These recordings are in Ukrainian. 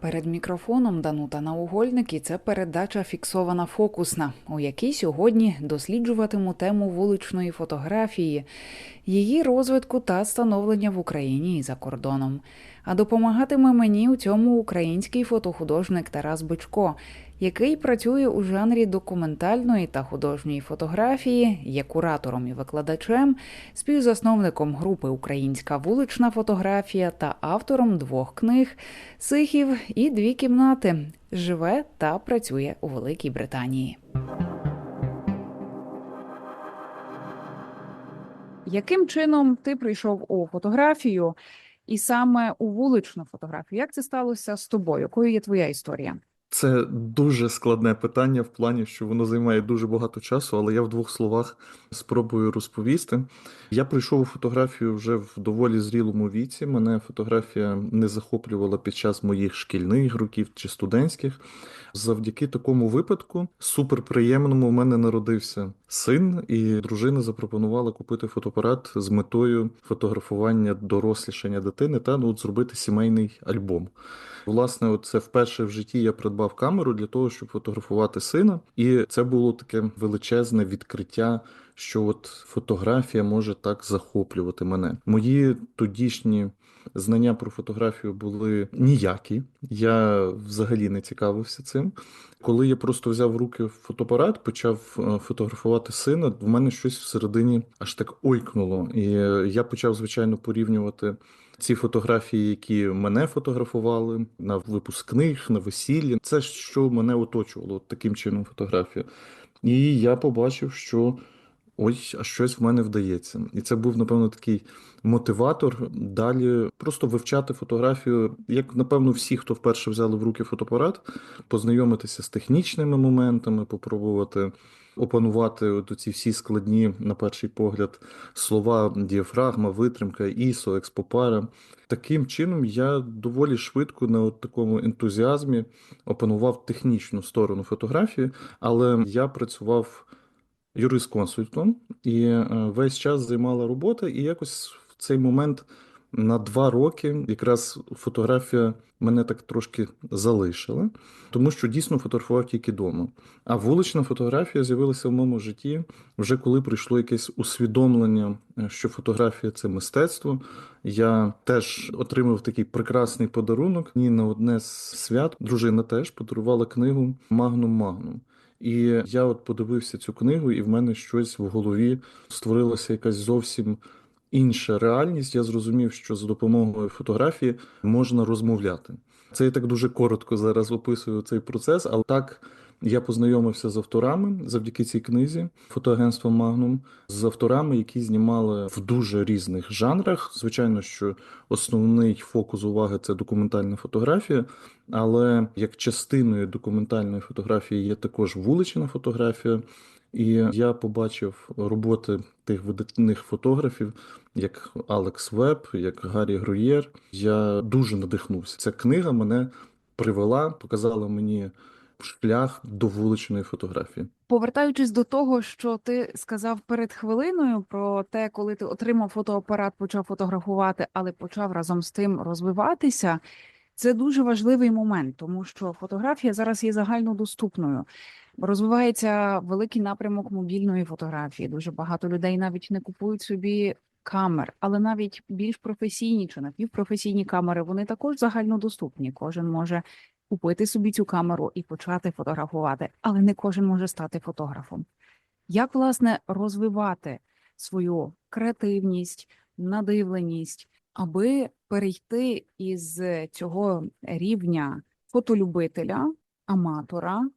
Перед мікрофоном Данута Наугольник і це передача фіксована фокусна, у якій сьогодні досліджуватиму тему вуличної фотографії, її розвитку та становлення в Україні і за кордоном. А допомагатиме мені у цьому український фотохудожник Тарас Бичко, який працює у жанрі документальної та художньої фотографії, є куратором і викладачем, співзасновником групи Українська вулична фотографія та автором двох книг Сихів і дві кімнати. Живе та працює у Великій Британії. Яким чином ти прийшов у фотографію і саме у вуличну фотографію? Як це сталося з тобою? Якою є твоя історія? Це дуже складне питання в плані, що воно займає дуже багато часу, але я в двох словах спробую розповісти. Я прийшов у фотографію вже в доволі зрілому віці. Мене фотографія не захоплювала під час моїх шкільних років чи студентських. Завдяки такому випадку, суперприємному, у мене народився син, і дружина запропонувала купити фотоапарат з метою фотографування дорослішання дитини та ну, от зробити сімейний альбом. Власне, от це вперше в житті я придбав камеру для того, щоб фотографувати сина, і це було таке величезне відкриття, що от фотографія може так захоплювати мене. Мої тодішні знання про фотографію були ніякі. Я взагалі не цікавився цим. Коли я просто взяв в руки фотоапарат, почав е, фотографувати сина, в мене щось всередині аж так ойкнуло. І я почав, звичайно, порівнювати ці фотографії, які мене фотографували на випускних, на весіллі. Це що мене оточувало таким чином фотографія. І я побачив, що ось щось в мене вдається. І це був, напевно, такий мотиватор далі просто вивчати фотографію, як напевно, всі, хто вперше взяли в руки фотоапарат, познайомитися з технічними моментами, попробувати. Опанувати от ці всі складні, на перший погляд, слова, діафрагма, витримка, ісо, експопара. Таким чином, я доволі швидко на от такому ентузіазмі опанував технічну сторону фотографії, але я працював юрисконсультом і е, весь час займала робота, і якось в цей момент на два роки якраз фотографія мене так трошки залишила, тому що дійсно фотографував тільки вдома. А вулична фотографія з'явилася в моєму житті вже коли прийшло якесь усвідомлення, е, що фотографія це мистецтво. Я теж отримав такий прекрасний подарунок. Мені на одне з свят дружина теж подарувала книгу Магнум Магнум. І я от подивився цю книгу, і в мене щось в голові створилася якась зовсім інша реальність. Я зрозумів, що за допомогою фотографії можна розмовляти. Це я так дуже коротко зараз описую цей процес, але так. Я познайомився з авторами завдяки цій книзі фотоагентства Магнум з авторами, які знімали в дуже різних жанрах. Звичайно, що основний фокус уваги це документальна фотографія, але як частиною документальної фотографії є також вулична фотографія. І я побачив роботи тих видатних фотографів, як Алекс Веб, як Гаррі Груєр. Я дуже надихнувся. Ця книга мене привела, показала мені шлях до вуличної фотографії. Повертаючись до того, що ти сказав перед хвилиною про те, коли ти отримав фотоапарат, почав фотографувати, але почав разом з тим розвиватися. Це дуже важливий момент, тому що фотографія зараз є загальнодоступною. Розвивається великий напрямок мобільної фотографії. Дуже багато людей навіть не купують собі камер, але навіть більш професійні чи напівпрофесійні камери вони також загальнодоступні. Кожен може купити собі цю камеру і почати фотографувати, але не кожен може стати фотографом. Як власне розвивати свою креативність, надивленість, аби перейти із цього рівня фотолюбителя, аматора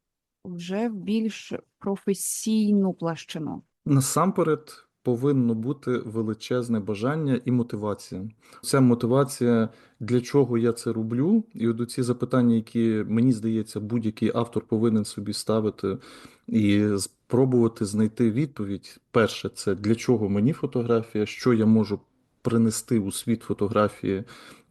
вже в більш професійну площину? Насамперед повинно бути величезне бажання і мотивація. Ця мотивація, для чого я це роблю, і от ці запитання, які мені здається, будь-який автор повинен собі ставити і спробувати знайти відповідь. Перше, це для чого мені фотографія, що я можу принести у світ фотографії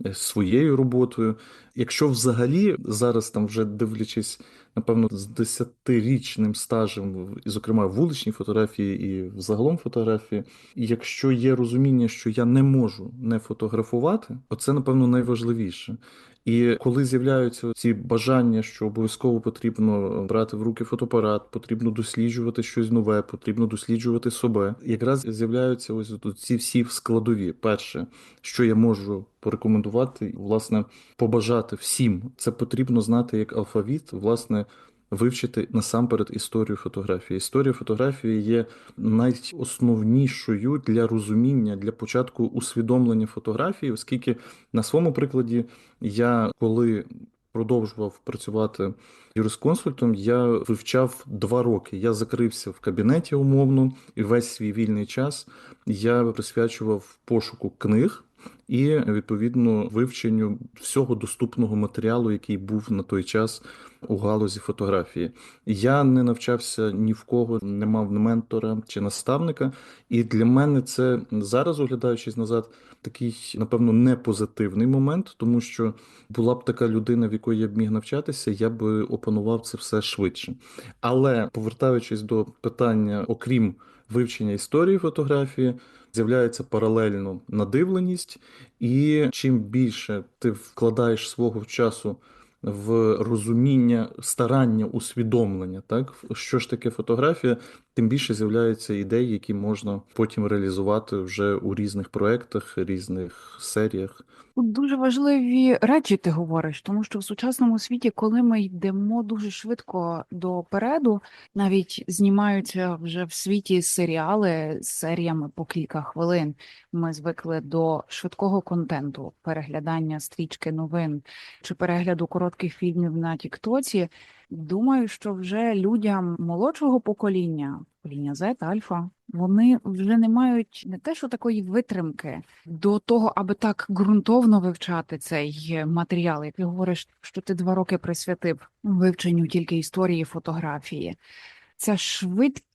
е, своєю роботою. Якщо взагалі зараз там вже дивлячись, напевно, з десятирічним стажем, і, зокрема, вуличній фотографії і взагалом фотографії, і якщо є розуміння, що я не можу не фотографувати, оце, напевно, найважливіше. І коли з'являються ці бажання, що обов'язково потрібно брати в руки фотоапарат, потрібно досліджувати щось нове, потрібно досліджувати себе. Якраз з'являються ось ці всі складові. Перше, що я можу порекомендувати, власне, побажати всім, це потрібно знати як алфавіт, власне. Вивчити насамперед історію фотографії. Історія фотографії є найосновнішою для розуміння, для початку усвідомлення фотографії, оскільки на своєму прикладі я коли продовжував працювати юрисконсультом, я вивчав два роки. Я закрився в кабінеті умовно, і весь свій вільний час я присвячував пошуку книг. І відповідно вивченню всього доступного матеріалу, який був на той час у галузі фотографії. Я не навчався ні в кого, не мав ментора чи наставника. І для мене це зараз, оглядаючись назад, такий, напевно, не позитивний момент, тому що була б така людина, в якої я б міг навчатися, я б опанував це все швидше. Але повертаючись до питання, окрім вивчення історії фотографії, з'являється паралельно надивленість, і чим більше ти вкладаєш свого часу в розуміння, старання, усвідомлення, так що ж таке фотографія, тим більше з'являються ідеї, які можна потім реалізувати вже у різних проектах, різних серіях. Дуже важливі речі ти говориш, тому що в сучасному світі, коли ми йдемо дуже швидко допереду, навіть знімаються вже в світі серіали з серіями по кілька хвилин. Ми звикли до швидкого контенту, переглядання стрічки новин чи перегляду коротких фільмів на Тіктоці. Думаю, що вже людям молодшого покоління, покоління Z, Альфа, вони вже не мають не те, що такої витримки до того, аби так ґрунтовно вивчати цей матеріал. Як ти говориш, що ти два роки присвятив вивченню тільки історії фотографії. Ця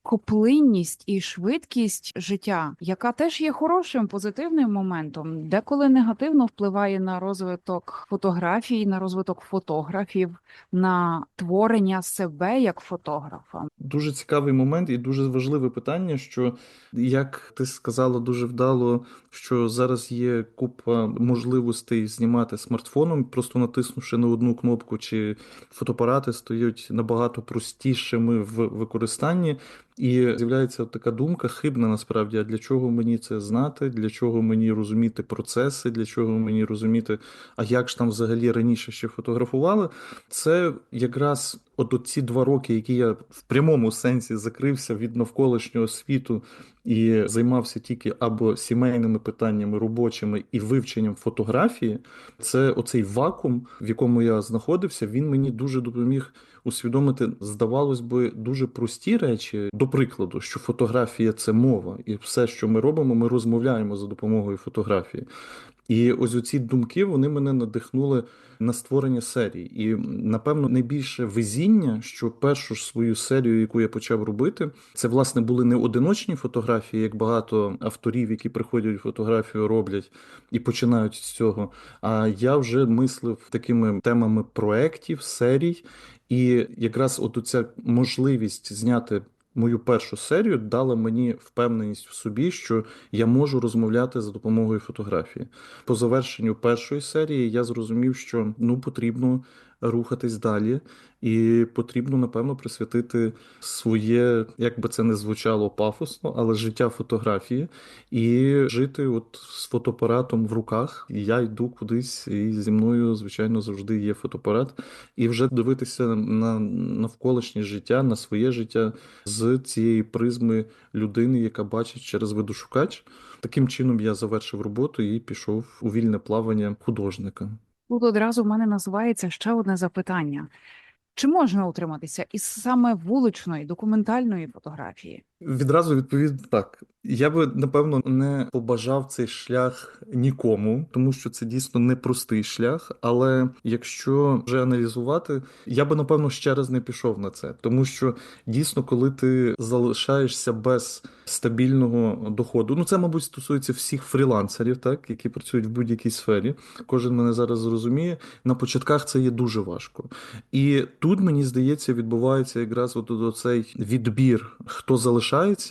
швидкоплинність і швидкість життя, яка теж є хорошим позитивним моментом, деколи негативно впливає на розвиток фотографії, на розвиток фотографів, на творення себе як фотографа. Дуже цікавий момент і дуже важливе питання, що як ти сказала дуже вдало, що зараз є купа можливостей знімати смартфоном, просто натиснувши на одну кнопку, чи фотоапарати стають набагато простішими в використанні. І з'являється така думка хибна насправді, а для чого мені це знати, для чого мені розуміти процеси, для чого мені розуміти, а як ж там взагалі раніше ще фотографували. Це якраз от ці два роки, які я в прямому сенсі закрився від навколишнього світу і займався тільки або сімейними питаннями робочими і вивченням фотографії, це оцей вакуум, в якому я знаходився, він мені дуже допоміг усвідомити, здавалось би, дуже прості речі. До прикладу, що фотографія це мова, і все, що ми робимо, ми розмовляємо за допомогою фотографії. І ось оці думки вони мене надихнули на створення серії. І напевно найбільше везіння, що першу ж свою серію, яку я почав робити, це власне були не одиночні фотографії, як багато авторів, які приходять фотографію, роблять і починають з цього. А я вже мислив такими темами проєктів, серій. І якраз от ця можливість зняти мою першу серію дала мені впевненість в собі, що я можу розмовляти за допомогою фотографії. По завершенню першої серії я зрозумів, що ну потрібно рухатись далі, і потрібно, напевно, присвятити своє, як би це не звучало пафосно, але життя фотографії і жити от з фотоапаратом в руках. Я йду кудись, і зі мною, звичайно, завжди є фотоапарат, і вже дивитися на навколишнє життя, на своє життя з цієї призми людини, яка бачить через видошукач. Таким чином я завершив роботу і пішов у вільне плавання художника. Тут одразу в мене називається ще одне запитання: чи можна утриматися із саме вуличної документальної фотографії? Відразу відповім так. Я би напевно не побажав цей шлях нікому, тому що це дійсно непростий шлях. Але якщо вже аналізувати, я би напевно ще раз не пішов на це, тому що дійсно, коли ти залишаєшся без стабільного доходу, ну це, мабуть, стосується всіх фрілансерів, так які працюють в будь-якій сфері. Кожен мене зараз зрозуміє. На початках це є дуже важко, і тут мені здається, відбувається якраз от цей відбір, хто залишається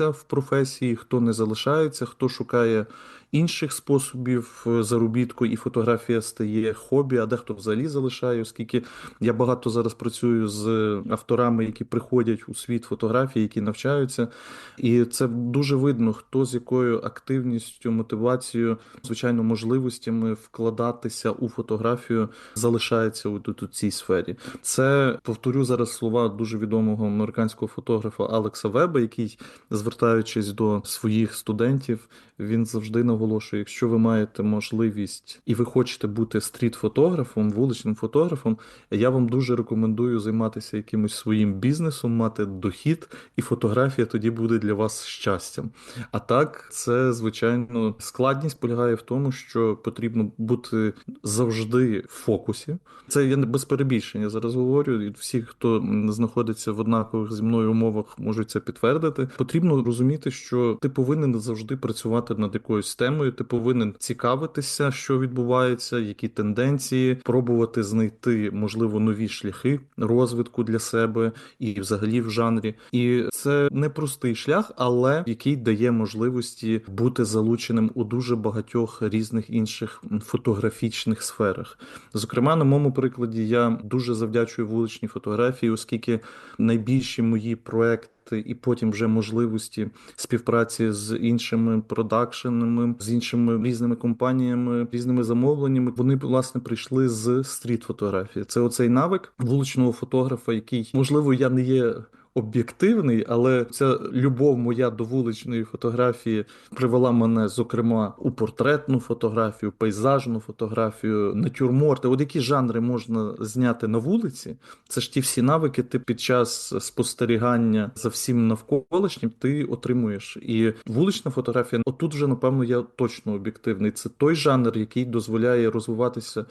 в професії, хто не залишається, хто шукає інших способів е, заробітку, і фотографія стає хобі, а дехто взагалі залишає, оскільки я багато зараз працюю з авторами, які приходять у світ фотографії, які навчаються. І це дуже видно, хто з якою активністю, мотивацією, звичайно, можливостями вкладатися у фотографію залишається у, у цій сфері. Це повторю зараз слова дуже відомого американського фотографа Алекса Веба, який, звертаючись до своїх студентів, він завжди наголошує: якщо ви маєте можливість і ви хочете бути стріт-фотографом, вуличним фотографом, я вам дуже рекомендую займатися якимось своїм бізнесом, мати дохід, і фотографія тоді буде для вас щастям. А так, це звичайно складність полягає в тому, що потрібно бути завжди в фокусі. Це я не без перебільшення зараз говорю. І всі, хто знаходиться в однакових зі мною умовах, можуть це підтвердити. Потрібно розуміти, що ти повинен завжди працювати над якоюсь темою. Ти повинен цікавитися, що відбувається, які тенденції, пробувати знайти можливо нові шляхи розвитку для себе і взагалі в жанрі. І це непростий шлях, але який дає можливості бути залученим у дуже багатьох різних інших фотографічних сферах. Зокрема, на моєму прикладі я дуже завдячую вуличній фотографії, оскільки найбільші мої проекти і потім вже можливості співпраці з іншими продакшенами, з іншими різними компаніями, різними замовленнями. Вони власне прийшли з стріт-фотографії. Це оцей навик вуличного фотографа, який можливо я не є. Об'єктивний, але ця любов моя до вуличної фотографії привела мене, зокрема, у портретну фотографію, пейзажну фотографію, натюрморти. От які жанри можна зняти на вулиці? Це ж ті всі навики, ти під час спостерігання за всім навколишнім ти отримуєш. І вулична фотографія, отут вже напевно я точно об'єктивний. Це той жанр, який дозволяє розвиватися.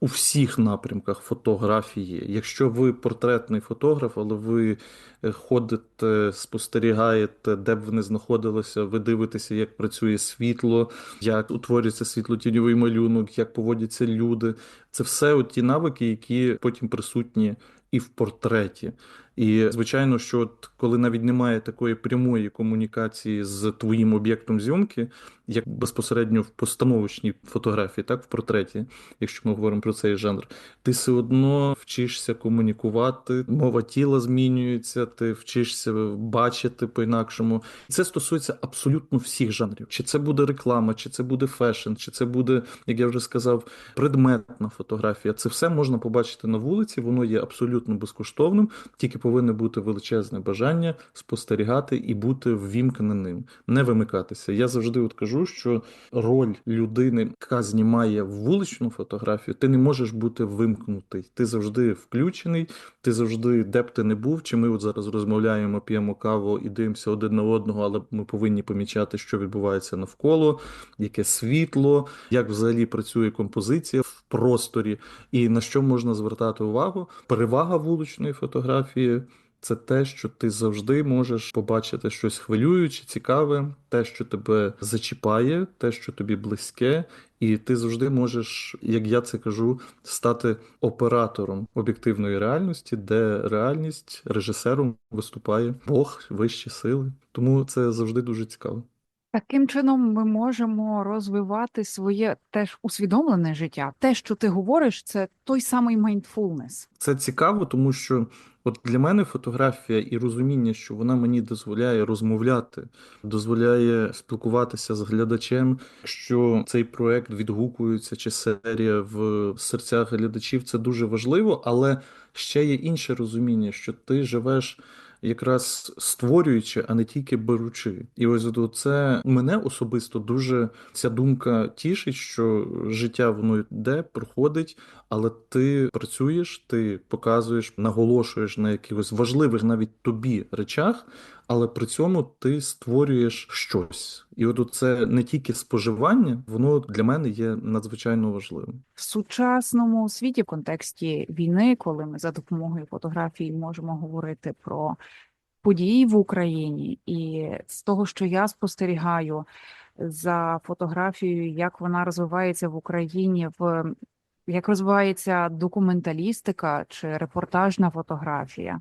У всіх напрямках фотографії. Якщо ви портретний фотограф, але ви е, ходите, спостерігаєте, де б ви не знаходилися, ви дивитеся, як працює світло, як утворюється світло-тіньовий малюнок, як поводяться люди. Це все ті навики, які потім присутні і в портреті. І звичайно, що от коли навіть немає такої прямої комунікації з твоїм об'єктом зйомки, як безпосередньо в постановочній фотографії, так в портреті, якщо ми говоримо про цей жанр, ти все одно вчишся комунікувати, мова тіла змінюється, ти вчишся бачити по-інакшому. Це стосується абсолютно всіх жанрів. Чи це буде реклама, чи це буде фешн, чи це буде, як я вже сказав, предметна фотографія. Це все можна побачити на вулиці, воно є абсолютно безкоштовним, тільки повинне бути величезне бажання спостерігати і бути ввімкненим, не вимикатися. Я завжди от кажу, що роль людини, яка знімає вуличну фотографію, ти не можеш бути вимкнутий. Ти завжди включений, ти завжди, де б ти не був. Чи ми от зараз розмовляємо, п'ємо каву і дивимося один на одного, але ми повинні помічати, що відбувається навколо, яке світло, як взагалі працює композиція в просторі, і на що можна звертати увагу. Перевага вуличної фотографії. Це те, що ти завжди можеш побачити щось хвилююче, цікаве, те, що тебе зачіпає, те, що тобі близьке, і ти завжди можеш, як я це кажу, стати оператором об'єктивної реальності, де реальність режисером виступає Бог, вищі сили. Тому це завжди дуже цікаво. Таким чином ми можемо розвивати своє теж усвідомлене життя. Те, що ти говориш, це той самий mindfulness. Це цікаво, тому що от для мене фотографія і розуміння, що вона мені дозволяє розмовляти, дозволяє спілкуватися з глядачем, що цей проект відгукується чи серія в серцях глядачів, це дуже важливо, але ще є інше розуміння, що ти живеш. Якраз створюючи, а не тільки беручи, і ось до це мене особисто дуже ця думка тішить, що життя воно йде, проходить, але ти працюєш, ти показуєш, наголошуєш на якихось важливих навіть тобі речах, але при цьому ти створюєш щось. І от це не тільки споживання, воно для мене є надзвичайно важливим. В сучасному світі, в контексті війни, коли ми за допомогою фотографії можемо говорити про події в Україні, і з того, що я спостерігаю за фотографією, як вона розвивається в Україні, в як розвивається документалістика чи репортажна фотографія.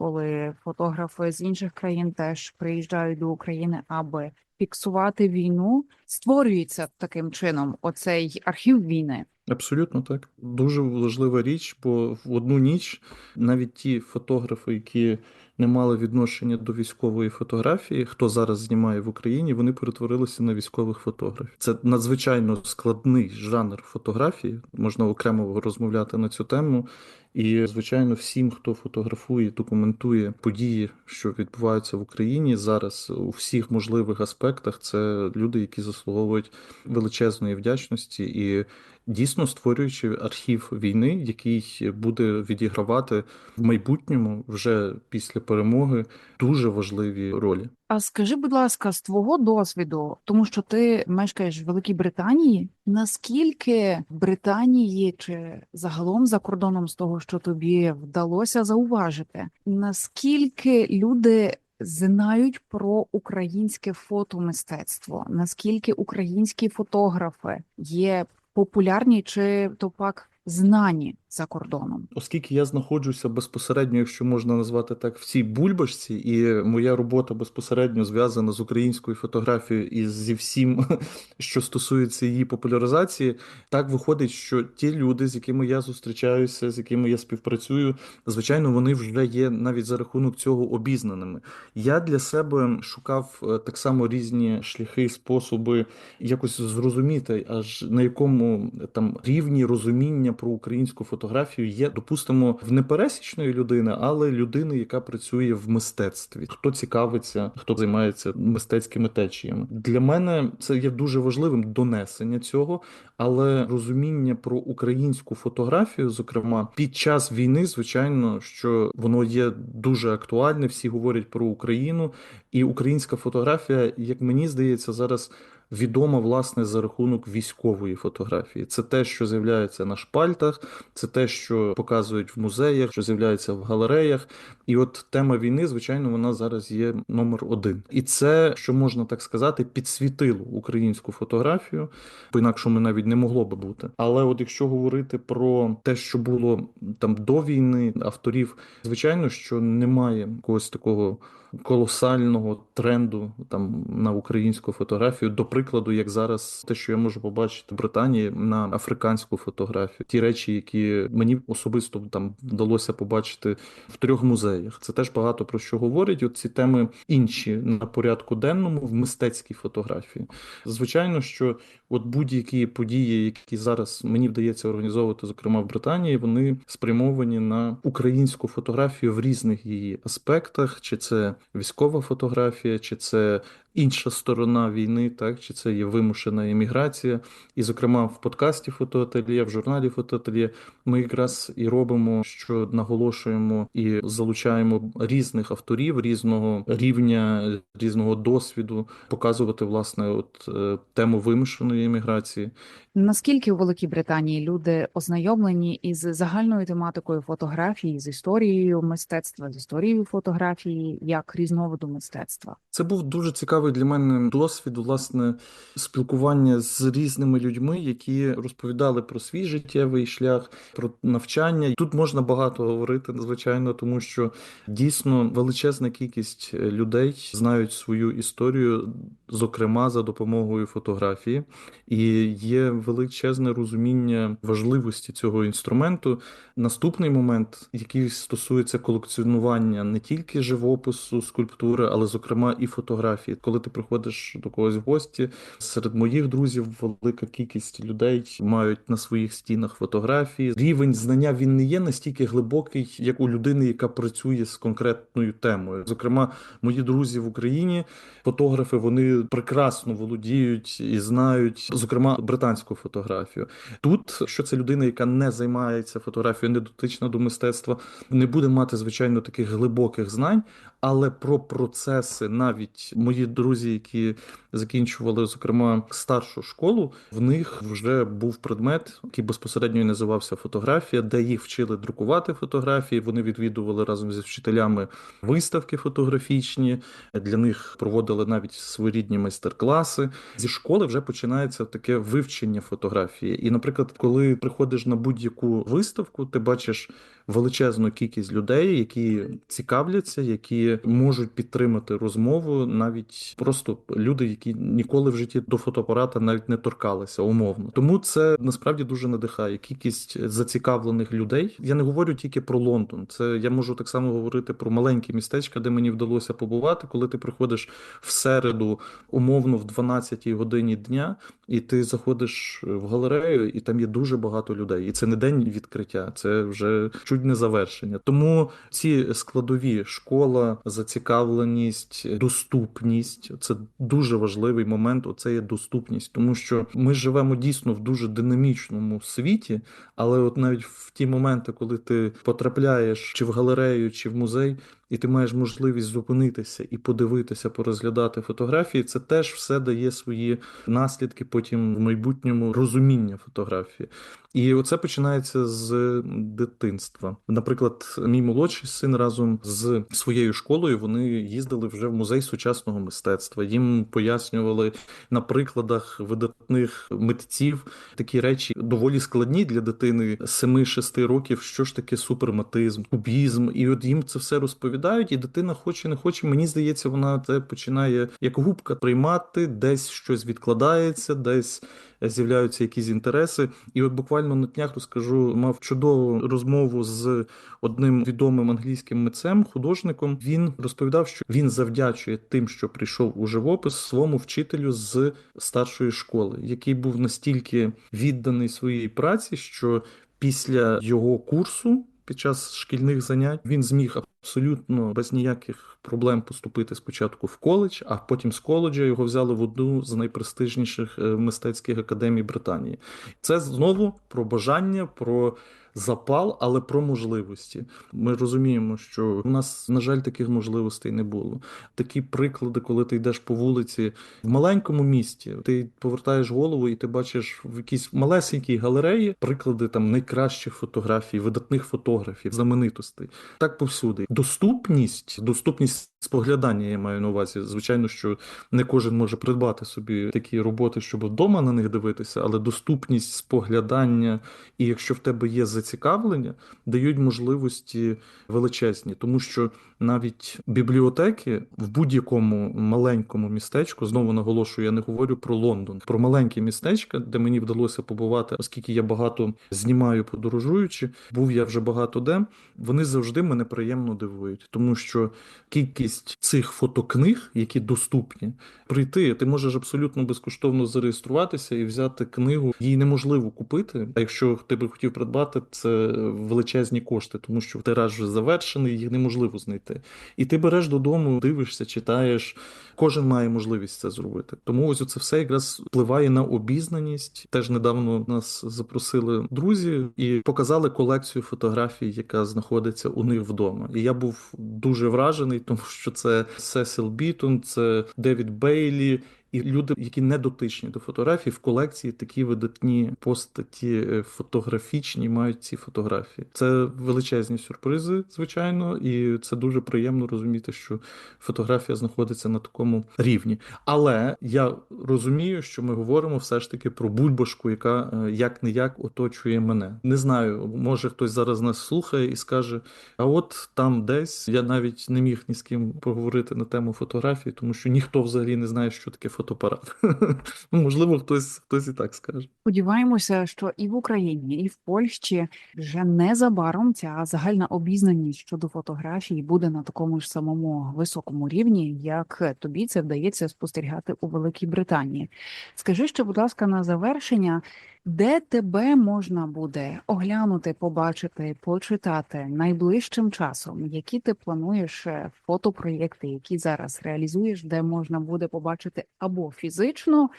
Коли фотографи з інших країн теж приїжджають до України, аби фіксувати війну, створюється таким чином оцей архів війни. Абсолютно так. Дуже важлива річ, бо в одну ніч навіть ті фотографи, які не мали відношення до військової фотографії, хто зараз знімає в Україні, вони перетворилися на військових фотографів. Це надзвичайно складний жанр фотографії. Можна окремо розмовляти на цю тему. І, звичайно, всім, хто фотографує, документує події, що відбуваються в Україні зараз у всіх можливих аспектах, це люди, які заслуговують величезної вдячності і дійсно створюючи архів війни, який буде відігравати в майбутньому вже після перемоги дуже важливі ролі. А скажи, будь ласка, з твого досвіду, тому що ти мешкаєш в Великій Британії, наскільки в Британії чи загалом за кордоном з того, що тобі вдалося зауважити, наскільки люди знають про українське фотомистецтво, наскільки українські фотографи є популярні чи то пак знані за кордоном? Оскільки я знаходжуся безпосередньо, якщо можна назвати так, в цій бульбашці, і моя робота безпосередньо зв'язана з українською фотографією і зі всім, що стосується її популяризації, так виходить, що ті люди, з якими я зустрічаюся, з якими я співпрацюю, звичайно, вони вже є навіть за рахунок цього обізнаними. Я для себе шукав е, так само різні шляхи, способи якось зрозуміти, аж на якому е, там рівні розуміння про українську фотографію є, допустимо, в непересічної людини, але людини, яка працює в мистецтві, хто цікавиться, хто займається мистецькими течіями. Для мене це є дуже важливим донесення цього, але розуміння про українську фотографію, зокрема під час війни, звичайно, що воно є дуже актуальне. Всі говорять про Україну, і українська фотографія, як мені здається, зараз відома власне за рахунок військової фотографії. Це те, що з'являється на шпальтах, це те, що показують в музеях, що з'являється в галереях. І от тема війни, звичайно, вона зараз є номер один. І це, що можна так сказати, підсвітило українську фотографію, по інакшому навіть не могло би бути. Але от якщо говорити про те, що було там до війни, авторів, звичайно, що немає якогось такого колосального тренду там на українську фотографію. До прикладу, як зараз те, що я можу побачити в Британії на африканську фотографію, ті речі, які мені особисто там вдалося побачити в трьох музеях. Це теж багато про що говорить. От ці теми інші на порядку денному в мистецькій фотографії. Звичайно, що от будь-які події, які зараз мені вдається організовувати, зокрема в Британії, вони спрямовані на українську фотографію в різних її аспектах, чи це військова фотографія, чи це інша сторона війни, так чи це є вимушена еміграція. І, зокрема, в подкасті фотоательє, в журналі фотоательє ми якраз і робимо, що наголошуємо і залучаємо різних авторів різного рівня, різного досвіду, показувати власне от е, тему вимушеної еміграції. Наскільки у Великій Британії люди ознайомлені із загальною тематикою фотографії, з історією мистецтва, з історією фотографії як різновиду мистецтва? Це був дуже цікавий для мене досвід, власне, спілкування з різними людьми, які розповідали про свій життєвий шлях, про навчання. Тут можна багато говорити, звичайно, тому що дійсно величезна кількість людей знають свою історію, зокрема за допомогою фотографії, і є величезне розуміння важливості цього інструменту. Наступний момент, який стосується колекціонування не тільки живопису, скульптури, але зокрема і фотографії. Коли ти приходиш до когось в гості, серед моїх друзів велика кількість людей мають на своїх стінах фотографії. Рівень знання він не є настільки глибокий, як у людини, яка працює з конкретною темою. Зокрема, мої друзі в Україні, фотографи, вони прекрасно володіють і знають, зокрема, британську фотографію. Тут, якщо це людина, яка не займається фотографією, не дотична до мистецтва, не буде мати звичайно таких глибоких знань, але про процеси навіть мої друзі, які закінчували зокрема старшу школу, в них вже був предмет, який безпосередньо і називався фотографія, де їх вчили друкувати фотографії. Вони відвідували разом зі вчителями виставки фотографічні. Для них проводили навіть своєрідні майстер-класи. Зі школи вже починається таке вивчення фотографії. І, наприклад, коли приходиш на будь-яку виставку, ти бачиш величезну кількість людей, які цікавляться, які можуть підтримати розмову, навіть просто люди, які ніколи в житті до фотоапарата навіть не торкалися умовно. Тому це насправді дуже надихає. Кількість зацікавлених людей. Я не говорю тільки про Лондон. Це я можу так само говорити про маленькі містечка, де мені вдалося побувати, коли ти приходиш в середу, умовно в 12-й годині дня, і ти заходиш в галерею, і там є дуже багато людей. І це не день відкриття, це вже чуть не завершення. Тому ці складові школа, зацікавленість, доступність це дуже важливий момент. Оце є доступність, тому що ми живемо дійсно в дуже динамічному світі, але от навіть в ті моменти, коли ти потрапляєш чи в галерею, чи в музей. І ти маєш можливість зупинитися і подивитися, порозглядати фотографії. Це теж все дає свої наслідки потім в майбутньому розуміння фотографії. І оце починається з дитинства. Наприклад, мій молодший син разом з своєю школою вони їздили вже в музей сучасного мистецтва. Їм пояснювали на прикладах видатних митців такі речі доволі складні для дитини 7-6 років. Що ж таке суперматизм, кубізм, і от їм це все розповідають, і дитина хоче не хоче. Мені здається, вона це починає як губка приймати, десь щось відкладається, десь з'являються якісь інтереси. І от буквально на днях розкажу, мав чудову розмову з одним відомим англійським митцем, художником. Він розповідав, що він завдячує тим, що прийшов у живопис своєму вчителю з старшої школи, який був настільки відданий своїй праці, що після його курсу. Під час шкільних занять він зміг абсолютно без ніяких проблем поступити спочатку в коледж, а потім з коледжа його взяли в одну з найпрестижніших е, мистецьких академій Британії. Це знову про бажання, про запал, але про можливості. Ми розуміємо, що в нас, на жаль, таких можливостей не було. Такі приклади, коли ти йдеш по вулиці в маленькому місті, ти повертаєш голову і ти бачиш в якійсь малесенькій галереї приклади там найкращих фотографій, видатних фотографів, знаменитостей. Так повсюди. Доступність, доступність споглядання, я маю на увазі. Звичайно, що не кожен може придбати собі такі роботи, щоб вдома на них дивитися, але доступність споглядання, і якщо в тебе є зацікавлення, дають можливості величезні, тому що навіть бібліотеки в будь-якому маленькому містечку, знову наголошую, я не говорю про Лондон, про маленькі містечка, де мені вдалося побувати, оскільки я багато знімаю подорожуючи, був я вже багато де. Вони завжди мене приємно дивують, тому що кількість цих фотокниг, які доступні, прийти, ти можеш абсолютно безкоштовно зареєструватися і взяти книгу. Її неможливо купити. А якщо ти би хотів придбати, це величезні кошти, тому що тираж вже завершений, їх неможливо знайти. І ти береш додому, дивишся, читаєш. Кожен має можливість це зробити. Тому ось це все якраз впливає на обізнаність. Теж недавно нас запросили друзі і показали колекцію фотографій, яка знаходиться у них вдома. І я був дуже вражений, тому що це Сесил Бітон, це Девід Бейлі. І люди, які не дотичні до фотографій, в колекції такі видатні постаті е, фотографічні мають ці фотографії. Це величезні сюрпризи, звичайно, і це дуже приємно розуміти, що фотографія знаходиться на такому рівні. Але я розумію, що ми говоримо все ж таки про бульбашку, яка як не як оточує мене. Не знаю, може хтось зараз нас слухає і скаже: а от там десь я навіть не міг ні з ким поговорити на тему фотографії, тому що ніхто взагалі не знає, що таке фотоапарат. Ну, можливо, хтось хтось і так скаже. Сподіваємося, що і в Україні, і в Польщі вже незабаром ця загальна обізнаність щодо фотографії буде на такому ж самому високому рівні, як тобі це вдається спостерігати у Великій Британії. Скажи ще, будь ласка, на завершення, де тебе можна буде оглянути, побачити, почитати найближчим часом, які ти плануєш е, фотопроєкти, які зараз реалізуєш, де можна буде побачити або фізично,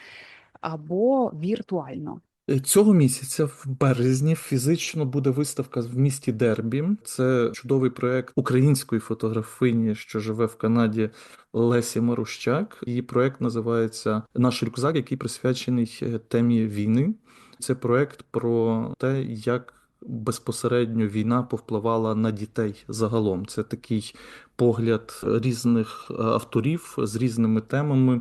або віртуально. Е, Цього місяця, в березні, фізично буде виставка в місті Дербі. Це чудовий проект української фотографині, що живе в Канаді Лесі Марущак. Її проект називається Наш рюкзак, який присвячений е, темі війни. Це проект про те, як безпосередньо війна повпливала на дітей загалом. Це такий погляд різних авторів з різними темами.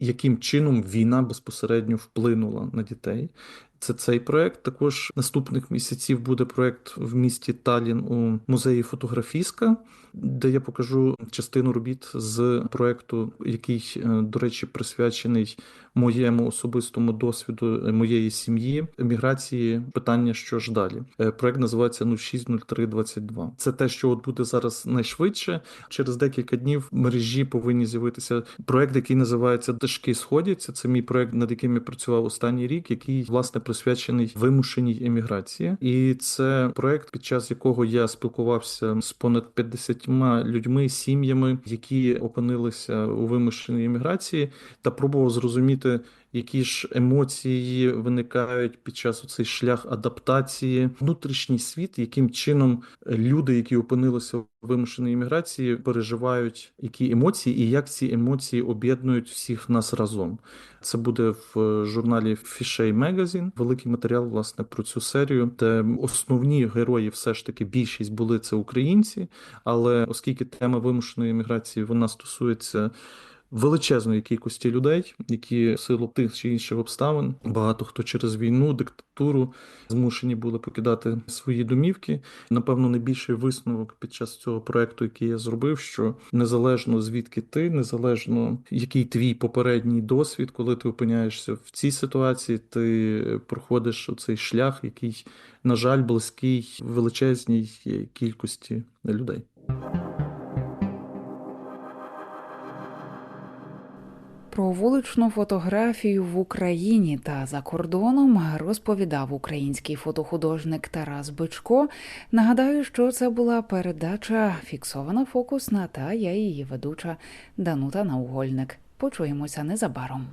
яким чином війна безпосередньо вплинула на дітей. Це цей проект. Також наступних місяців буде проект в місті Талін у музеї Фотографіска, де я покажу частину робіт з проекту, який, е, до речі, присвячений моєму особистому досвіду е, моєї сім'ї еміграції. Питання, що ж далі. Е, Проект називається 060322. Це те, що от буде зараз найшвидше. Через декілька днів в мережі повинні з'явитися проект, який називається Дашки сходяться. Це мій проект, над яким я працював останній рік, який власне присвячений вимушеній еміграції. І це проект, під час якого я спілкувався з понад 50 людьми, сім'ями, які опинилися у вимушеній еміграції, та пробував зрозуміти. Які ж емоції виникають під час у цей шлях адаптації, внутрішній світ, яким чином люди, які опинилися в вимушеній імміграції, переживають які емоції, і як ці емоції об'єднують всіх нас разом. Це буде в журналі Fishey Magazine. Великий матеріал власне про цю серію, де основні герої, все ж таки, більшість були це українці, але оскільки тема вимушеної імміграції вона стосується величезної кількості людей, які в силу тих чи інших обставин, багато хто через війну, диктатуру змушені були покидати свої домівки. Напевно, найбільший висновок під час цього проекту, який я зробив, що незалежно звідки ти, незалежно який твій попередній досвід, коли ти опиняєшся в цій ситуації, ти проходиш цей шлях, який, на жаль, близький величезній кількості людей. Про вуличну фотографію в Україні та за кордоном розповідав український фотохудожник Тарас Бичко. Нагадаю, що це була передача фіксована фокусна, та я її ведуча Данута Наугольник. Почуємося незабаром.